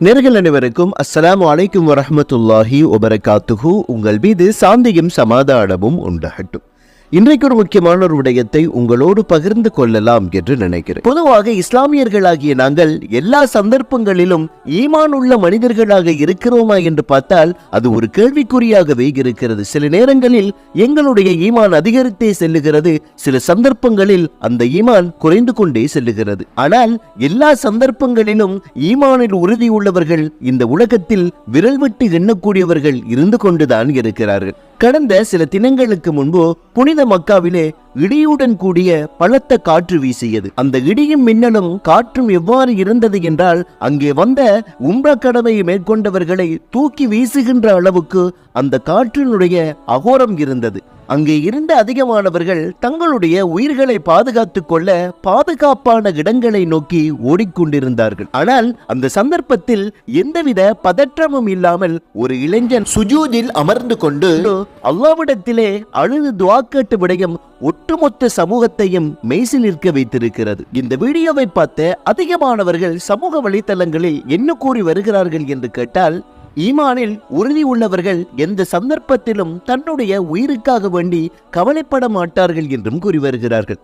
நேர்கள் அனைவருக்கும் அஸ்ஸலாமு அலைக்கும் வரமத்துல்லாஹி வபரகாத்துஹு. உங்கள் மீது சாந்தியும் சமாதானமும் உண்டாகட்டும். இன்றைக்கு ஒரு முக்கியமான ஒரு விடயத்தை உங்களோடு பகிர்ந்து கொள்ளலாம் என்று நினைக்கிறேன். பொதுவாக இஸ்லாமியர்களாகிய நாங்கள் எல்லா சந்தர்ப்பங்களிலும் ஈமான் உள்ள மனிதர்களாக இருக்கிறோமா என்று பார்த்தால் அது ஒரு கேள்விக்குறியாகவே இருக்கிறது. சில நேரங்களில் எங்களுடைய ஈமான் அதிகரித்தே செல்லுகிறது. சில சந்தர்ப்பங்களில் அந்த ஈமான் குறைந்து கொண்டே செல்லுகிறது. ஆனால் எல்லா சந்தர்ப்பங்களிலும் ஈமானில் உறுதி உள்ளவர்கள் இந்த உலகத்தில் விரல் விட்டு எண்ணக்கூடியவர்கள் இருந்து கொண்டுதான் இருக்கிறார்கள். கடந்த சில தினங்களுக்கு முன்பு புனித மக்காவிலே இடியுடன் கூடிய பலத்த காற்று வீசியது. அந்த இடியும் மின்னலும் காற்றும் எவ்வாறு இருந்தது என்றால் அங்கே வந்த உம்ரா கடமையை மேற்கொண்டவர்களை தூக்கி வீசுகின்ற அளவுக்கு அந்த காற்றினுடைய அகோரம் இருந்தது. அங்கே இருந்த அதிகமானவர்கள் தங்களுடைய உயிர்களை பாதுகாத்துக் கொள்ள பாதுகாப்பான இடங்களை நோக்கி ஓடிக்கொண்டிருந்தார்கள். ஆனால் அந்த சந்தர்ப்பத்தில் எந்தவித பதற்றமும் இல்லாமல் ஒரு இளைஞன் சுஜூதில் அமர்ந்து கொண்டு அல்லாவிடத்திலே அழுது துவா கேட்டு விடயம் ஒட்டுமொத்த சமூகத்தையும் மெய்சில் நிற்க வைத்திருக்கிறது. இந்த வீடியோவை பார்த்த அதிகமானவர்கள் சமூக வலைத்தளங்களில் என்ன கூறி வருகிறார்கள் என்று கேட்டால் ஈமானில் உறுதி உள்ளவர்கள் எந்த சந்தர்ப்பத்திலும் தன்னுடைய உயிருக்காக வேண்டி கவலைப்பட மாட்டார்கள் என்றும் கூறி வருகிறார்கள்.